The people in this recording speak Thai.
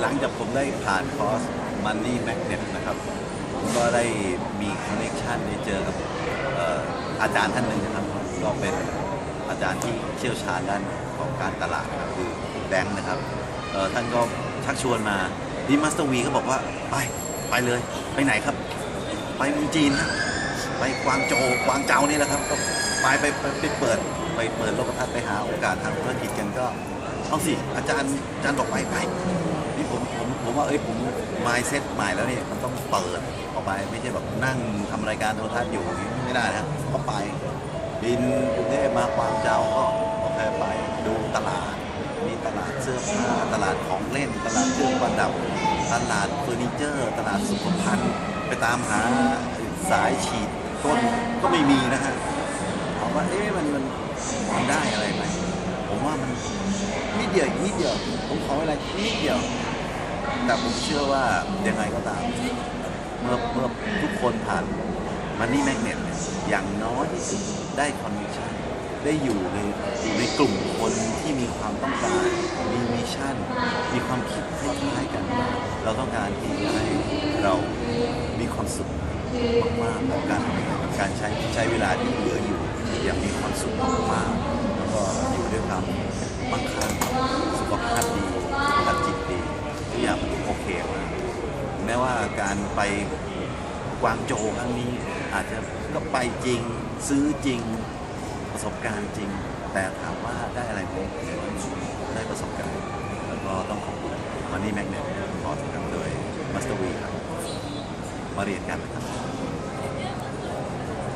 หลังจากผมได้ผ่านคอร์ส Money Magnet นะครับ ผมก็ได้มีคอนเนคชันได้เจอกับอาจารย์ท่านหนึ่งนะครับ ก็เป็นอาจารย์ที่เชี่ยวชาญด้านของการตลาดนะครับคือแบงค์นะครับท่านก็ชักชวนมาดีมาสเตอร์วีก็บอกว่าไปไปเลยไปไหนครับ ไปเมืองจีนนะไปกวางโจวกวางเจานี่แหละครับก็ไปไปไปเปิดไปเปิดโลกทัศน์ไปหาโอกาสทางธุรกิจกันก็เอาสิอาจารย์อาจารย์บอกไปไป ว่าเอ้ยผมมายเซ็ตใหม่แล้วเนี่ยมันต้องเปิดออกไปไม่ใช่แบบนั่งทำรายการโทรทัศน์อยู่อย่างนี้ไม่ได้นะก็ไปบินกรุงเทพมากวางเจ้าก็โอเคไปดูตลาด มีตลาดเสื้อผ้าตลาดของเล่น ตลาดเครื่องประดับ ตลาดเฟอร์นิเจอร์ ตลาดสุขภัณฑ์ไปตามหาสายฉีดต้นก็ไม่มีนะฮะถามว่าเอ๊ะมันมันมันได้อะไรไหมผมว่ามันนิดเดียวนิดเดียวผมขอเวลานิดเดียว แต่ผมเชื่อว่ายังไงก็ตาม เมื่อเมื่อทุกคนผ่านมันนี่แมกเนตอย่างน้อยที่สุดได้คอนมิชชั่นได้อยู่ในอยู่ในกลุ่มคนที่มีความต้องการมีมิชชั่น มีความคิดคล้ายๆกัน เราต้องการที่จะให้เรามีความสุขมากๆกับการกับการใช้ใช้เวลาที่เหลืออยู่อย่างมีความสุขมากๆแล้วก็อยู่ด้วยความมั่งคั่งสุขภาพดีสุขภาพจิตดีทุกอย่าง มันโอเคมากแม้ว่าการไปกวางโจวครั้งนี้ อาจจะก็ไปจริงซื้อจริงประสบการณ์จริง แต่ถามว่าได้อะไรไหมได้ประสบการณ์ แล้วก็ต้องขอบคุณมันนี่แมกเนตขอร์สครับโดยมัสเตอร์วีครับมาเรียนกันนะครับ